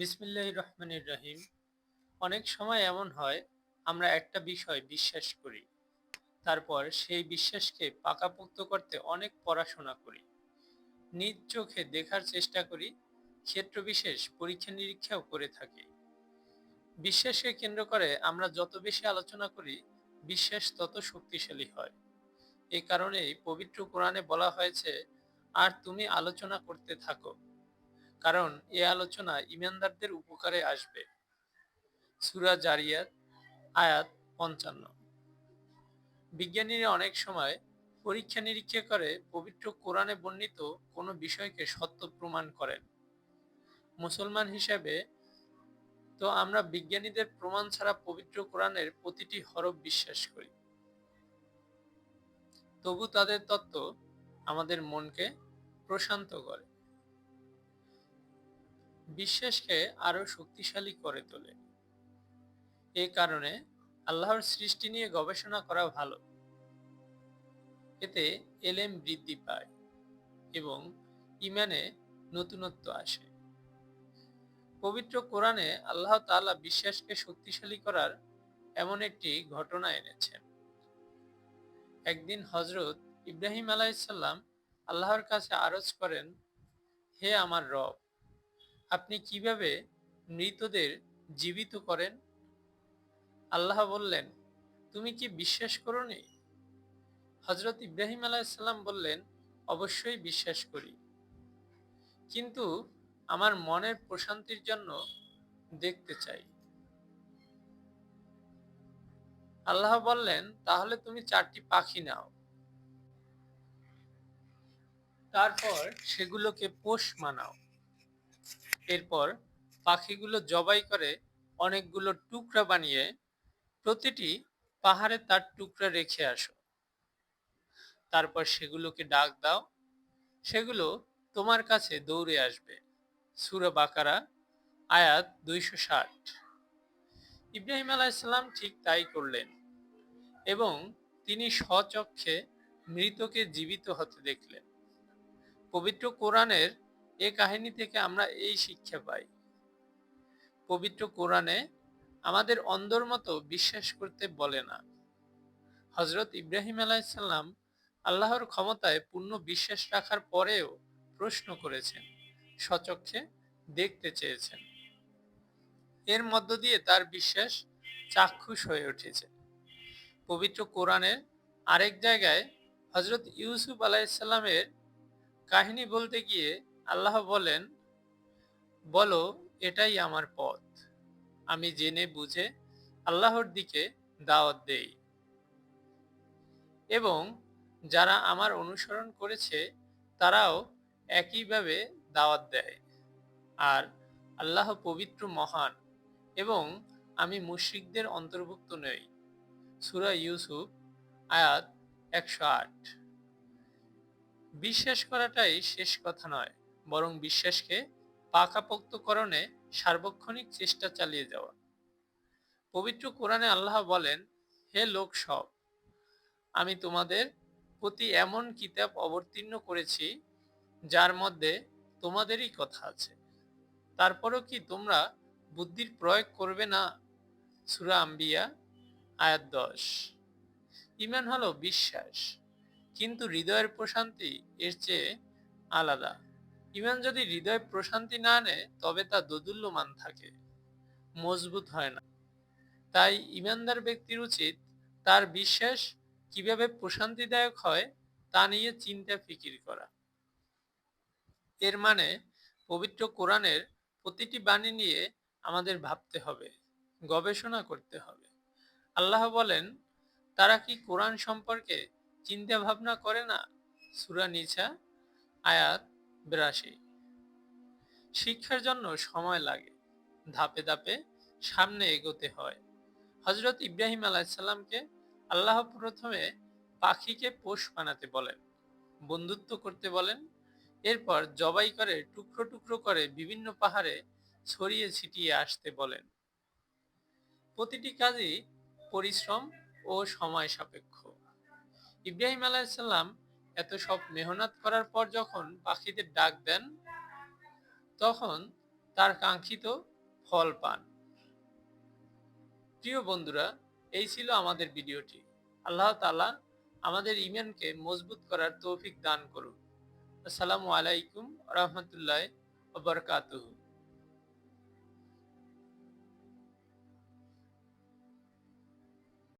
বিসমিল্লাহ রহমানির রহিম। অনেক সময় এমন হয়, আমরা একটা বিষয় বিশ্বাস করি, তারপর সেই বিশ্বাসকে পাকাপোক্ত করতে অনেক পড়াশোনা করি। নিজ চোখে দেখার চেষ্টা করি, ক্ষেত্রবিশেষ পরীক্ষা নিরীক্ষাও করে থাকি। বিশ্বাসকে কেন্দ্র করে আমরা যত বেশি আলোচনা করি, বিশ্বাস তত শক্তিশালী হয়। এই কারণেই পবিত্র কোরআনে বলা হয়েছে, আর তুমি আলোচনা করতে থাকো। কারণ এ আলোচনা ইমানদারদের উপকারে আসবে। সুরা জারিয়াত, আয়াত পঞ্চান্ন। বিজ্ঞানীরা অনেক সময় পরীক্ষা নিরীক্ষা করে পবিত্র কোরআনে বর্ণিত কোনো বিষয়কে সত্য প্রমাণ করেন। মুসলমান হিসেবে তো আমরা বিজ্ঞানীদের প্রমাণ ছাড়া পবিত্র কোরআনের প্রতিটি হরফ বিশ্বাস করি। তবু তাদের তত্ত্ব আমাদের মনকে প্রশান্ত করে। বিশ্বাসকে আরও শক্তিশালী করে তোলে। এ কারণে আল্লাহর সৃষ্টি নিয়ে গবেষণা করা ভালো। এতে এলেম বৃদ্ধি পায় এবং ইমানে নতুনত্ব আসে। পবিত্র কোরআনে আল্লাহ তালা বিশ্বাসকে শক্তিশালী করার এমন একটি ঘটনা এনেছেন। একদিন হজরত ইব্রাহিম আলাইসাল্লাম আল্লাহর কাছে আরজ করেন, হে আমার রব আপনি কীভাবে মৃতদের জীবিত করেন? আল্লাহ বললেন, তুমি কি বিশ্বাস করনি? হজরত ইব্রাহিম আলাইসাল্লাম বললেন, অবশ্যই বিশ্বাস করি। কিন্তু আমার মনের প্রশান্তির জন্য দেখতে চাই। আল্লাহ বললেন, তাহলে তুমি চারটি পাখি নাও। তারপর সেগুলোকে পোষ মানাও। এরপর পাখিগুলো জবাই করে অনেকগুলো টুকরা বানিয়ে প্রতিটি পাহাড়ে তার টুকরা রেখে আসো। তারপর সেগুলোকে ডাক দাও। সেগুলো তোমার কাছে দৌড়ে আসবে। সুরা বাকারা, আয়াত দুইশো ষাট। ইব্রাহিম আলাইসাল্লাম ঠিক তাই করলেন এবং তিনি স্বচক্ষে মৃতকে জীবিত হতে দেখলেন। পবিত্র কোরআনের এ কাহিনী থেকে আমরা এই শিক্ষা পাই। পবিত্র কোরআনে আমাদের অন্ধর মতো বিশ্বাস করতে বলে না। হজরত ইব্রাহিম আলাইসাল্লাম আল্লাহর ক্ষমতায় পূর্ণ বিশ্বাস রাখার পরেও প্রশ্ন করেছেন সচক্ষে দেখতে চেয়েছেন। এর মধ্য দিয়ে তার বিশ্বাস চাক্ষুষ হয়ে উঠেছে। পবিত্র কোরআনের আরেক জায়গায় হজরত ইউসুফ আলাইসাল্লামের কাহিনী বলতে গিয়ে আল্লাহ বলেন, বলো, এটাই আমার পথ। আমি জেনে বুঝে আল্লাহর দিকে দাওয়াত দেই। এবং যারা আমার অনুসরণ করেছে, তারাও একইভাবে দাওয়াত দেয়। আর আল্লাহ পবিত্র মহান এবং আমি মুশ্রিকদের অন্তর্ভুক্ত নই। সুরা ইউসুফ, আয়াত একশো আট। বিশ্বাস করাটাই শেষ কথা নয়। বরং বিশ্বাসকে পাকাপোক্তকরণে সার্বক্ষণিক চেষ্টা চালিয়ে যাওয়া। পবিত্র কোরআনে আল্লাহ বলেন, হে লোক সব, আমি তোমাদের প্রতি এমন কিতাব অবতীর্ণ করেছি, যার মধ্যে তোমাদেরই কথা আছে। তারপরও কি তোমরা বুদ্ধির প্রয়োগ করবে না? সুরা আম্বিয়া, আয়াত দশ। ইমান হলো বিশ্বাস, কিন্তু হৃদয়ের প্রশান্তি এর চেয়ে আলাদা। ইমান যদি হৃদয় প্রশান্তি না নেয়, তবে তা দোদুল্যমান থাকে। মজবুত হয় না। তাই ইমানদার ব্যক্তির উচিত তার বিশ্বাস কীভাবে প্রশান্তিদায়ক হয়, তা নিয়ে চিন্তা, ফিকির করা। এর মানে পবিত্র কোরআনের প্রতিটি বাণী নিয়ে আমাদের ভাবতে হবে, গবেষণা করতে হবে। আল্লাহ বলেন, তারা কি কোরআন সম্পর্কে চিন্তা ভাবনা করে না? সুরা নিছা আয়াত বিরাশি। শিক্ষার জন্য সময় লাগে। ধাপে ধাপে সামনে এগোতে হয়। হজরত ইব্রাহিম আলাইসাল্লামকে আল্লাহ প্রথমে পাখিকে পোষ বানাতে বলেন, বন্ধুত্ব করতে বলেন, এরপর জবাই করে টুকরো টুকরো করে বিভিন্ন পাহাড়ে ছড়িয়ে ছিটিয়ে আসতে বলেন। প্রতিটি কাজই পরিশ্রম ও সময় সাপেক্ষ। ইব্রাহিম আলাইসাল্লাম এত সব মেহনত করার পর যখন পাখিদের ডাক দেন, তখন তার কাঙ্ক্ষিত ফল পান। প্রিয় বন্ধুরা, এই ছিল আমাদের ভিডিওটি। আল্লাহ তালা আমাদের ইমানকে মজবুত করার তৌফিক দান করুন। আসসালামু আলাইকুম রহমতুল্লাহ বরকাতুহু।